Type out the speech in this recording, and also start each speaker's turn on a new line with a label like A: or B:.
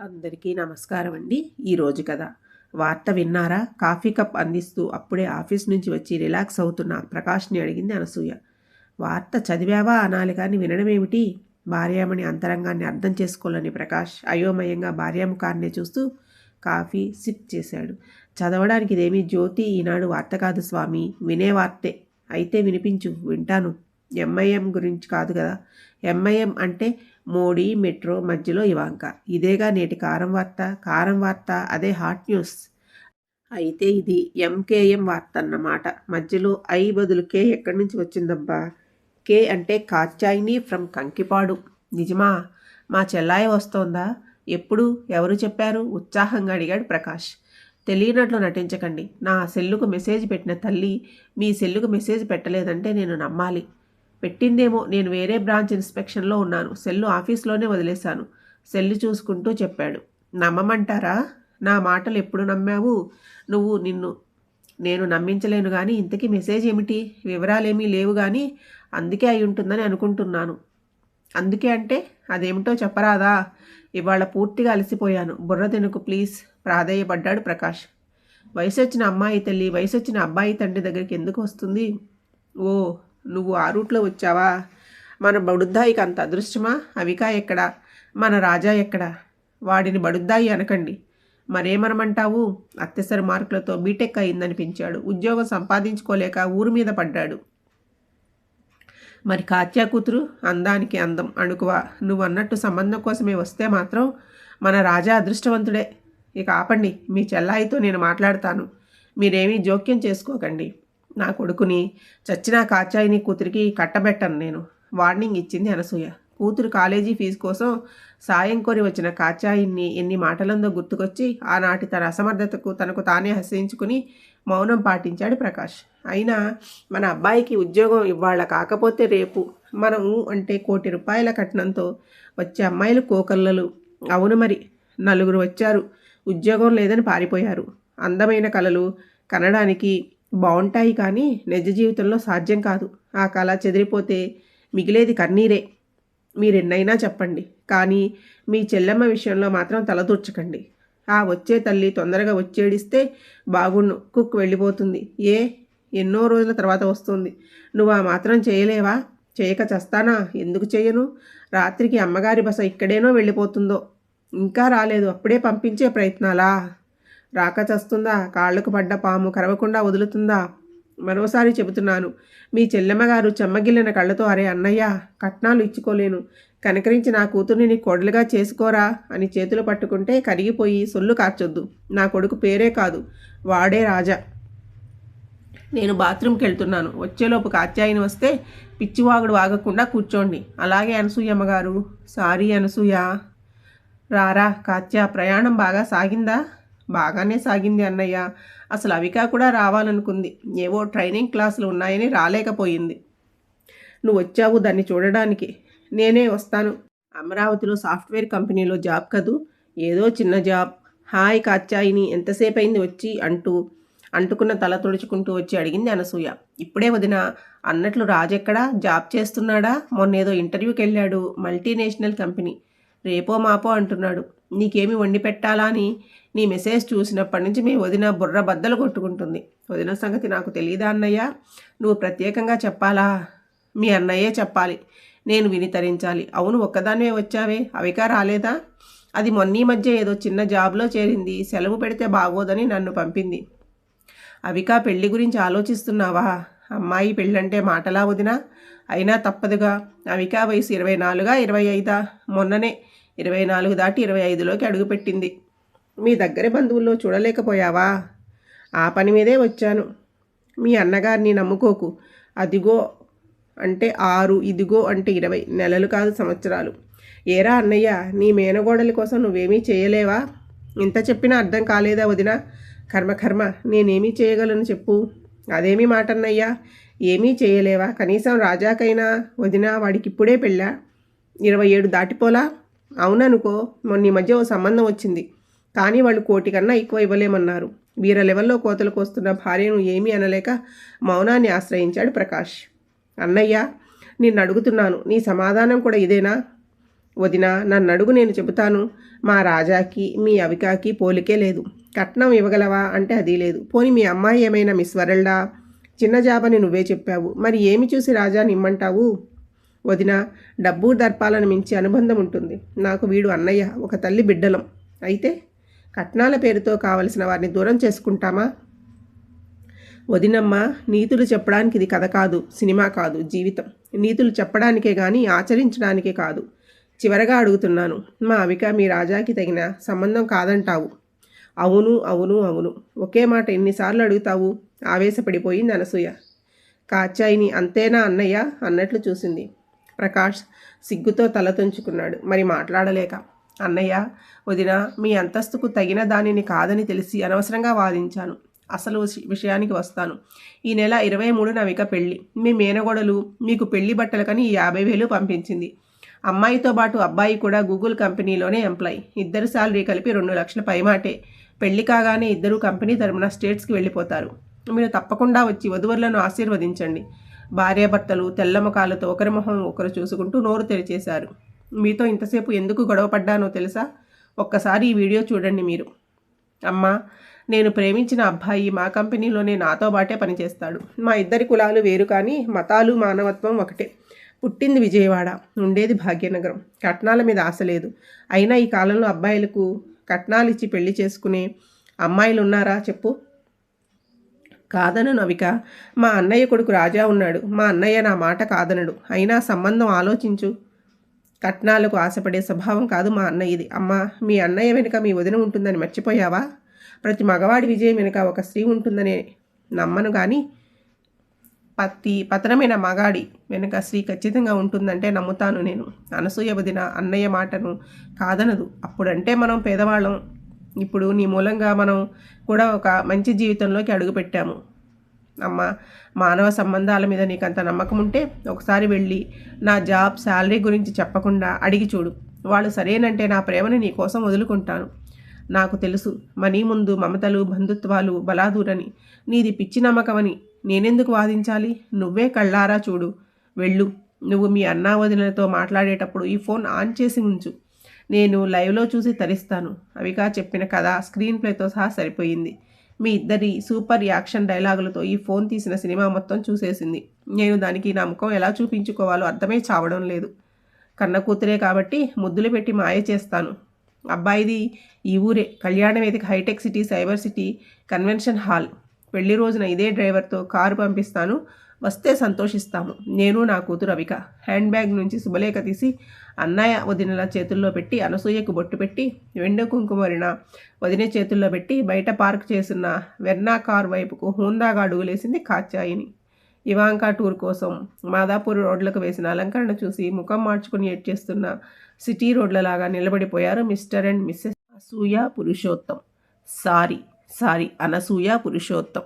A: అందరికీ నమస్కారం అండి. ఈరోజు కథ వార్త విన్నారా? కాఫీ కప్ అందిస్తూ అప్పుడే ఆఫీస్ నుంచి వచ్చి రిలాక్స్ అవుతున్న ప్రకాష్ని అడిగింది అనసూయ. వార్త చదివావా అనాలి కానీ వినడమేమిటి? భార్యామణి అంతరంగాన్ని అర్థం చేసుకోవాలని ప్రకాష్ అయోమయంగా భార్యాముఖాన్నే చూస్తూ కాఫీ సిప్ చేశాడు. చదవడానికి ఇదేమీ జ్యోతి ఈనాడు వార్త కాదు స్వామి. వినే వార్తే. అయితే వినిపించు వింటాను. ఎంఐఎం గురించి కాదు కదా. ఎంఐఎం అంటే మోడీ మెట్రో మధ్యలో ఇవాంక. ఇదేగా నేటి కారం వార్త? కారం వార్త అదే హాట్ న్యూస్. అయితే ఇది ఎంకేఎం వార్త అన్నమాట మధ్యలో ఐ బదులు కే ఎక్కడి నుంచి వచ్చిందబ్బా? కే అంటే కాచాయిని ఫ్రమ్ కంకిపాడు. నిజమా? మా చెల్లాయ వస్తోందా? ఎప్పుడు? ఎవరు చెప్పారు? ఉత్సాహంగా అడిగాడు ప్రకాష్. తెలియనట్లు నటించకండి. నా సెల్లుకు మెసేజ్ పెట్టిన తల్లి మీ సెల్లుకు మెసేజ్ పెట్టలేదంటే నేను నమ్మాలి. పెట్టిందేమో నేను వేరే బ్రాంచ్ ఇన్స్పెక్షన్లో ఉన్నాను సెల్లు ఆఫీస్లోనే వదిలేశాను సెల్లు చూసుకుంటూ చెప్పాడు. నమ్మమంటారా? నా మాటలు ఎప్పుడు నమ్మావు? నువ్వు నిన్ను నేను నమ్మించలేను కానీ ఇంతకీ మెసేజ్ ఏమిటి? వివరాలేమీ లేవు కానీ అందుకే అయి ఉంటుందని అనుకుంటున్నాను. అందుకే అంటే అదేమిటో చెప్పరాదా? ఇవాళ పూర్తిగా అలసిపోయాను. బుర్ర తినుకు ప్లీజ్. ప్రాధేయపడ్డాడు ప్రకాష్. వయసు వచ్చిన అమ్మాయి తల్లి వయసు వచ్చిన అబ్బాయి తండ్రి దగ్గరికి ఎందుకు వస్తుంది? ఓ నువ్వు ఆ రూట్లో వచ్చావా? మన బడుద్దాయికి అంత అదృష్టమా? అవికా ఎక్కడా? మన రాజా ఎక్కడా? వాడిని బడుద్దాయి అనకండి. మరేమనమంటావు? అత్యసరి మార్కులతో బీటెక్ అయిందనిపించాడు. ఉద్యోగం సంపాదించుకోలేక ఊరు మీద పడ్డాడు. మరి కాత్యా కూతురు? అందానికి అందం. అణుకువ నువ్వు అన్నట్టు సంబంధం కోసమే వస్తే మాత్రం మన రాజా అదృష్టవంతుడే. ఇక ఆపండి. మీ చెల్లాయితో నేను మాట్లాడతాను. మీరేమీ జోక్యం చేసుకోకండి. నా కొడుకుని చచ్చిన కాచాయిని కూతురికి కట్టబెట్టను నేను. వార్నింగ్ ఇచ్చింది అనసూయ. కూతురు కాలేజీ ఫీజు కోసం సాయం కోరి వచ్చిన కాచాయిని ఎన్ని మాటలందో గుర్తుకొచ్చి ఆనాటి తన అసమర్థతకు తనకు తానే హసించుకుని మౌనం పాటించాడు ప్రకాష్. అయినా మన అబ్బాయికి ఉద్యోగం ఇవాళ కాకపోతే రేపు మనము అంటే కోటి రూపాయల కట్నంతో వచ్చే అమ్మాయిలు కోకల్లలు. అవును మరి నలుగురు వచ్చారు ఉద్యోగం లేదని పారిపోయారు. అందమైన కళలు కనడానికి బాగుంటాయి కానీ నిజ జీవితంలో సాధ్యం కాదు. ఆ కళ చెదిరిపోతే మిగిలేది కన్నీరే. మీరెన్నైనా చెప్పండి. కానీ మీ చెల్లెమ్మ విషయంలో మాత్రం తలదూర్చకండి ఆ వచ్చే తల్లి తొందరగా వచ్చేడిస్తే బాగుండు. కుక్ వెళ్ళిపోతుంది. ఏ? ఎన్నో రోజుల తర్వాత వస్తుంది. నువ్వు ఆ మాత్రం చేయలేవా? చేయక చస్తానా? ఎందుకు చేయను? రాత్రికి అమ్మగారి బస ఇక్కడేనో వెళ్ళిపోతుందో. ఇంకా రాలేదు. అప్పుడే పంపించే ప్రయత్నాలా? రాక చస్తుందా? కాళ్ళకు పడ్డ పాము కరవకుండా వదులుతుందా? మరోసారి చెబుతున్నాను. మీ చెల్లెమ్మగారు చెమ్మగిల్లిన కళ్ళతో అరే అన్నయ్య కట్నాలు ఇచ్చుకోలేను. కనకరించి నా కూతుర్ని నీ కొడలుగా చేసుకోరా అని చేతులు పట్టుకుంటే కరిగిపోయి సొల్లు కార్చొద్దు. నా కొడుకు పేరే కాదు వాడే రాజా. నేను బాత్రూమ్కి వెళ్తున్నాను. వచ్చేలోపు కాత్యాయని వస్తే పిచ్చివాగుడు వాగకుండా కూర్చోండి. అలాగే అనసూయమ్మగారు సారీ అనసూయ. రారా కాత్య ప్రయాణం బాగా సాగిందా? బాగానే సాగింది అన్నయ్య. అసలు అవికా కూడా రావాలనుకుంది. ఏవో ట్రైనింగ్ క్లాసులు ఉన్నాయని రాలేకపోయింది. నువ్వు వచ్చావు దాన్ని చూడడానికి. నేనే వస్తాను. అమరావతిలో సాఫ్ట్వేర్ కంపెనీలో జాబ్ కదూ? ఏదో చిన్న జాబ్. హాయ్ కాచాయిని ఎంతసేపు అయింది వచ్చి? అంటూ అంటుకున్న తల తుడుచుకుంటూ వచ్చి అడిగింది అనసూయ. ఇప్పుడే వదిన అన్నట్లు రాజెక్కడా? జాబ్ చేస్తున్నాడా? మొన్న ఏదో ఇంటర్వ్యూకి వెళ్ళాడు మల్టీనేషనల్ కంపెనీ. రేపో మాపో అంటున్నాడు. నీకేమి వండి పెట్టాలా అని? నీ మెసేజ్ చూసినప్పటి నుంచి మీ వదిన బుర్ర బద్దలు కొట్టుకుంటుంది. వదిన సంగతి నాకు తెలియదా అన్నయ్య? నువ్వు ప్రత్యేకంగా చెప్పాలా? మీ అన్నయ్యే చెప్పాలి. నేను విని తరించాలి. అవును ఒక్కదానివే వచ్చావే. అవికా రాలేదా? అది మొన్నీ మధ్య ఏదో చిన్న జాబ్లో చేరింది. సెలవు పెడితే బాగోదని నన్ను పంపింది. అవికా పెళ్ళి గురించి ఆలోచిస్తున్నావా? అమ్మాయి పెళ్ళంటే మాటలా వదినా? అయినా తప్పదుగా. అవికా వయసు ఇరవై నాలుగా ఇరవై ఐదా? మొన్ననే. ఇరవై నాలుగు దాటి ఇరవై ఐదులోకి అడుగుపెట్టింది. మీ దగ్గర బంధువుల్లో చూడలేకపోయావా? ఆ పని మీదే వచ్చాను. మీ అన్నగారిని నమ్ముకోకు. అదిగో అంటే ఆరు ఇదిగో అంటే ఇరవై నెలలు కాదు సంవత్సరాలు. ఏరా అన్నయ్య నీ మేనగోడల కోసం నువ్వేమీ చేయలేవా? ఇంత చెప్పినా అర్థం కాలేదా వదిన? కర్మ కర్మ నేనేమీ చేయగలను చెప్పు. అదేమీ మాట అన్నయ్యా ఏమీ చేయలేవా? కనీసం రాజాకైనా వదిన వాడికి ఇప్పుడే పెళ్ళా? ఇరవై ఏడు దాటిపోలా? అవుననుకో మొన్న మధ్య ఓ సంబంధం వచ్చింది. కానీ వాళ్ళు కోటి కన్నా ఎక్కువ ఇవ్వలేమన్నారు. వీర లెవెల్లో కోతలకు వస్తున్న భార్యను ఏమీ అనలేక మౌనాన్ని ఆశ్రయించాడు ప్రకాష్. అన్నయ్య నిన్ను అడుగుతున్నాను. నీ సమాధానం కూడా ఇదేనా? వదిన నన్ను అడుగు నేను చెబుతాను. మా రాజాకి మీ అవికాకి పోలికే లేదు. కట్నం ఇవ్వగలవా అంటే అది లేదు. పోని మీ అమ్మాయి ఏమైనా మిస్ వరల్డా? చిన్న జాబని నువ్వే చెప్పావు. మరి ఏమి చూసి రాజాని ఇమ్మంటావు వదిన డబ్బు దర్పాలను మించి అనుబంధం ఉంటుంది. నాకు వీడు అన్నయ్య ఒక తల్లి బిడ్డలం. అయితే? కట్నాల పేరుతో కావలసిన వారిని దూరం చేసుకుంటామా? వదినమ్మ నీతులు చెప్పడానికి ఇది కథ కాదు సినిమా కాదు జీవితం. నీతులు చెప్పడానికే కానీ ఆచరించడానికే కాదు. చివరగా అడుగుతున్నాను మా అవిక మీ రాజాకి తగిన సంబంధం కాదంటావు. అవును అవును అవును. ఒకే మాట ఎన్నిసార్లు అడుగుతావు? ఆవేశపడిపోయింది అనసూయ కాచాయిని అంతేనా అన్నయ్య? అన్నట్లు చూసింది. ప్రకాష్ సిగ్గుతో తల తుంచుకున్నాడు. మరి మాట్లాడలేక. అన్నయ్య వదిన మీ అంతస్తుకు తగిన దానిని కాదని తెలిసి అనవసరంగా వాదించాను. అసలు విషయానికి వస్తాను. ఈ నెల ఇరవై మూడు నవిక పెళ్ళి. మీ మేనగోడలు మీకు పెళ్ళి బట్టలకని ఈ యాభై వేలు పంపించింది. అమ్మాయితో పాటు అబ్బాయి కూడా గూగుల్ కంపెనీలోనే ఎంప్లాయ్. ఇద్దరు శాలరీ కలిపి రెండు లక్షల పైమాటే. పెళ్ళి కాగానే ఇద్దరు కంపెనీ తరపున స్టేట్స్కి వెళ్ళిపోతారు. మీరు తప్పకుండా వచ్చి వధువరులను ఆశీర్వదించండి. భార్యాభర్తలు తెల్ల ముఖాలతో ఒకరి మొహం ఒకరు చూసుకుంటూ నోరు తెరిచేశారు. మీతో ఇంతసేపు ఎందుకు గొడవ పడ్డానో తెలుసా? ఒక్కసారి ఈ వీడియో చూడండి మీరు. అమ్మా నేను ప్రేమించిన అబ్బాయి మా కంపెనీలోనే నాతో బాటే పనిచేస్తాడు. మా ఇద్దరి కులాలు వేరు కానీ మతాలు మానవత్వం ఒకటే. పుట్టింది విజయవాడ ఉండేది భాగ్యనగరం. కట్నాల మీద ఆశ లేదు. అయినా ఈ కాలంలో అబ్బాయిలకు కట్నాలు ఇచ్చి పెళ్ళి చేసుకునే అమ్మాయిలు ఉన్నారా చెప్పు? కాదను నవిక. మా అన్నయ్య కొడుకు రాజా ఉన్నాడు. మా అన్నయ్య నా మాట కాదనడు. అయినా సంబంధం ఆలోచించు. కట్నాలకు ఆశపడే స్వభావం కాదు మా అన్నయ్యది అమ్మా మీ అన్నయ్య వెనుక మీ వదిన ఉంటుందని మర్చిపోయావా? ప్రతి మగవాడి విజయం వెనుక ఒక స్త్రీ ఉంటుందని నమ్మను కానీ పత్తి పతనమైన మగాడి వెనుక స్త్రీ ఖచ్చితంగా ఉంటుందంటే నమ్ముతాను నేను. అనసూయ వదిన అన్నయ్య మాటను కాదనదు. అప్పుడంటే మనం పేదవాళ్ళం. ఇప్పుడు నీ మూలంగా మనం కూడా ఒక మంచి జీవితంలోకి అడుగుపెట్టాము. అమ్మ మానవ సంబంధాల మీద నీకు అంత నమ్మకం ఉంటే ఒకసారి వెళ్ళి నా జాబ్ శాలరీ గురించి చెప్పకుండా అడిగి చూడు. వాళ్ళు సరేనంటే నా ప్రేమను నీ కోసం వదులుకుంటాను. నాకు తెలుసు మనీ ముందు మమతలు బంధుత్వాలు బలాదూరని. నీది పిచ్చి నమ్మకమని నేనెందుకు వాదించాలి? నువ్వే కళ్ళారా చూడు. వెళ్ళు. నువ్వు మీ అన్నా వదినలతో మాట్లాడేటప్పుడు ఈ ఫోన్ ఆన్ చేసి ఉంచు. నేను లైవ్లో చూసి తరిస్తాను. అవిగా చెప్పిన కథ స్క్రీన్ ప్లేతో సహా సరిపోయింది. మీ ఇద్దరి సూపర్ యాక్షన్ డైలాగులతో ఈ ఫోన్ తీసిన సినిమా మొత్తం చూసేసింది. నేను దానికి నా ముఖం ఎలా చూపించుకోవాలో అర్థమే చావడం లేదు. కన్న కూతురే కాబట్టి ముద్దులు పెట్టి మాయ చేస్తాను. అబ్బాయిది ఈ ఊరే. కళ్యాణ వేదిక hitech City cyber city convention hall. పెళ్ళి రోజున ఇదే డ్రైవర్తో కారు పంపిస్తాను. వస్తే సంతోషిస్తాము. నేను నా కూతురు అవిక. హ్యాండ్ బ్యాగ్ నుంచి శుభలేఖ తీసి అన్నయ్య వదినల చేతుల్లో పెట్టి అనసూయకు బొట్టు పెట్టి వెండు కుంకుమరిన వదిన చేతుల్లో పెట్టి బయట పార్క్ చేసిన వెర్నా కార్ వైపుకు హూందాగా అడుగులేసింది కాచాయిని ఇవాంకా టూర్ కోసం మాదాపూర్ రోడ్లకు వేసిన అలంకరణ చూసి ముఖం మార్చుకుని ఏడ్చేస్తున్న సిటీ రోడ్లలాగా నిలబడిపోయారు మిస్టర్ అండ్ మిస్సెస్ అసూయ Purushottam. Sorry sorry Anasuya Purushottam.